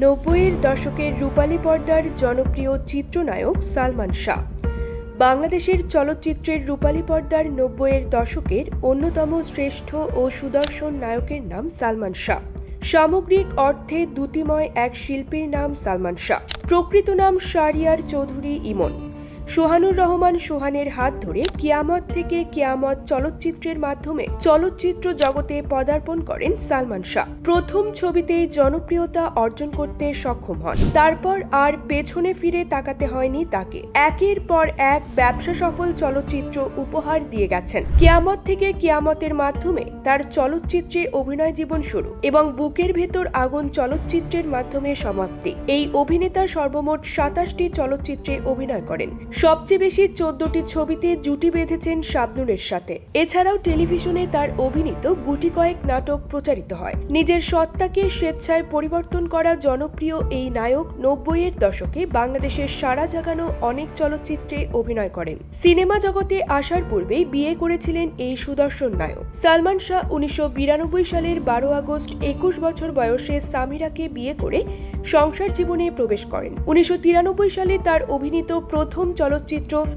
নব্বইয়ের দশকের রূপালী পর্দার জনপ্রিয় চিত্রনায়ক সালমান শাহ। বাংলাদেশের চলচ্চিত্রের রূপালী পর্দার নব্বইয়ের দশকের অন্যতম শ্রেষ্ঠ ও সুদর্শন নায়কের নাম সালমান শাহ। সামগ্রিক অর্থে দ্যুতিময় এক শিল্পীর নাম সালমান শাহ। প্রকৃত নাম শারিয়ার চৌধুরী ইমন। সোহানুর রহমান সোহানের হাত ধরে কিয়ামত থেকে কিয়ামত চলচ্চিত্রের মাধ্যমে চলচ্চিত্র জগতে পদার্পণ করেন সালমান শাহ। প্রথম ছবিতেই জনপ্রিয়তা অর্জন করতে সক্ষম হন। তারপর আর পেছনে ফিরে তাকাতে হয়নি তাকে। একের পর এক ব্যবসা সফল চলচ্চিত্র উপহার দিয়ে গেছেন। কিয়ামত থেকে কিয়ামতের মাধ্যমে তার চলচ্চিত্রে অভিনয় জীবন শুরু এবং বুকের ভেতর আগুন চলচ্চিত্রের মাধ্যমে সমাপ্তি। এই অভিনেতা সর্বমোট সাতাশটি চলচ্চিত্রে অভিনয় করেন। সবচেয়ে বেশি চোদ্দটি ছবিতে জুটি বেঁধেছেন শাবনুরের সাথে। এছাড়াও টেলিভিশনে তার অভিনীত গুটি কয়েক নাটক প্রচারিত হয়। নিজের সত্তাকে স্বেচ্ছায় পরিবর্তন করা জনপ্রিয় এই নায়ক নব্বইয়ের দশকে বাংলাদেশের সারা জাগানো অনেক চলচ্চিত্রে অভিনয় করেন। সিনেমা জগতে আসার পূর্বেই বিয়ে করেছিলেন এই সুদর্শন নায়ক। সালমান শাহ উনিশশো বিরানব্বই সালের বারো আগস্ট একুশ বছর বয়সে সামিরাকে বিয়ে করে সংসার জীবনে প্রবেশ করেন। উনিশশো তিরানব্বই সালে তার অভিনীত প্রথম চলচ্চিত্র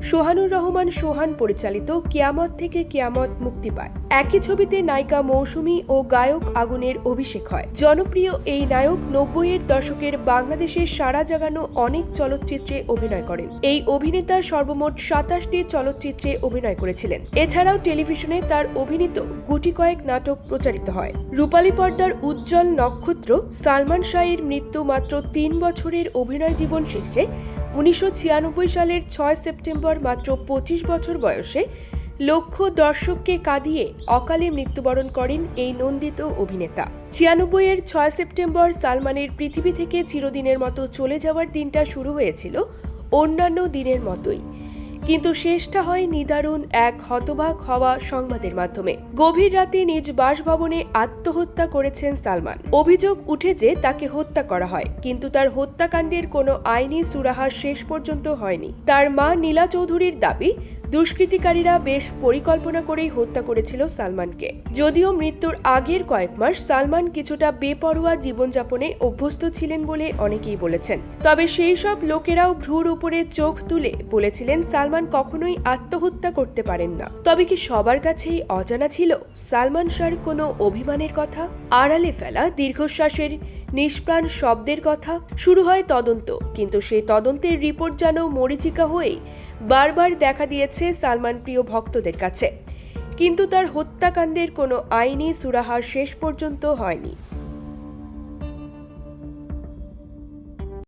সোহানুর রহমান সোহান পরিচালিত কিয়ামত থেকে কিয়ামত মুক্তি পায়। একই ছবিতে নায়িকা মৌসুমী ও গায়ক আগুনের অভিষেক হয়। জনপ্রিয় এই নায়ক নব্বইয়ের দশকের বাংলাদেশের সারা জাগানো অনেক চলচ্চিত্রে অভিনয় করেন। এই অভিনেতা সর্বমোট সাতাশটি চলচ্চিত্রে অভিনয় করেছিলেন। এছাড়াও টেলিভিশনে তার অভিনীত গুটি কয়েক নাটক প্রচারিত হয়। রূপালী পর্দার উজ্জ্বল নক্ষত্র সালমান শাহের মৃত্যু মাত্র তিন বছরের অভিনয় জীবন শেষে উনিশশো ছিয়ানব্বই সালের ছয় সেপ্টেম্বর মাত্র পঁচিশ বছর বয়সে লক্ষ দর্শককে কাঁদিয়ে অকালে মৃত্যুবরণ করেন এই নন্দিত অভিনেতা। ছিয়ানব্বই এর ছয় সেপ্টেম্বর সালমানের পৃথিবী থেকে চিরদিনের মতো চলে যাওয়ার দিনটা শুরু হয়েছিল অন্যান্য দিনের মতোই। কিন্তু শেষটা হয় নিদারুণ এক হতবাক হওয়া সংবাদের মাধ্যমে। গভীর রাতে নিজ বাসভবনে আত্মহত্যা করেছেন সালমান। অভিযোগ উঠে যে তাকে হত্যা করা হয়, কিন্তু তার হত্যাকাণ্ডের কোনো আইনি সুরাহা শেষ পর্যন্ত হয়নি। তার মা নীলা চৌধুরীর দাবি দুষ্কৃতিকারীরা বেশ পরিকল্পনা করেই হত্যা করেছিল সালমানকে। যদিও মৃত্যুর আগের কয়েক মাস সালমান কিছুটা বেপরোয়া জীবনযাপনে অভ্যস্ত ছিলেন বলে অনেকেই বলেছেন। তবে সেই সব লোকেরাও ভ্রুর উপরে চোখ তুলে বলেছিলেন সালমান কখনোই আত্মহত্যা করতে পারেন না। তবে কি সবার কাছেই অজানা ছিল সালমান শাহর কোনো অভিমানের কথা? আড়ালে ফেলা দীর্ঘশ্বাসের নিষ্প্রাণ শব্দের কথা? শুরু হয় তদন্ত, কিন্তু সেই তদন্তের রিপোর্ট যেন মরিচিকা হয়েই বারবার দেখা দিয়েছে সালমান প্রিয় ভক্তদের কাছে। কিন্তু তার হত্যাকাণ্ডের কোনো আইনি সুরাহা শেষ পর্যন্ত হয়নি।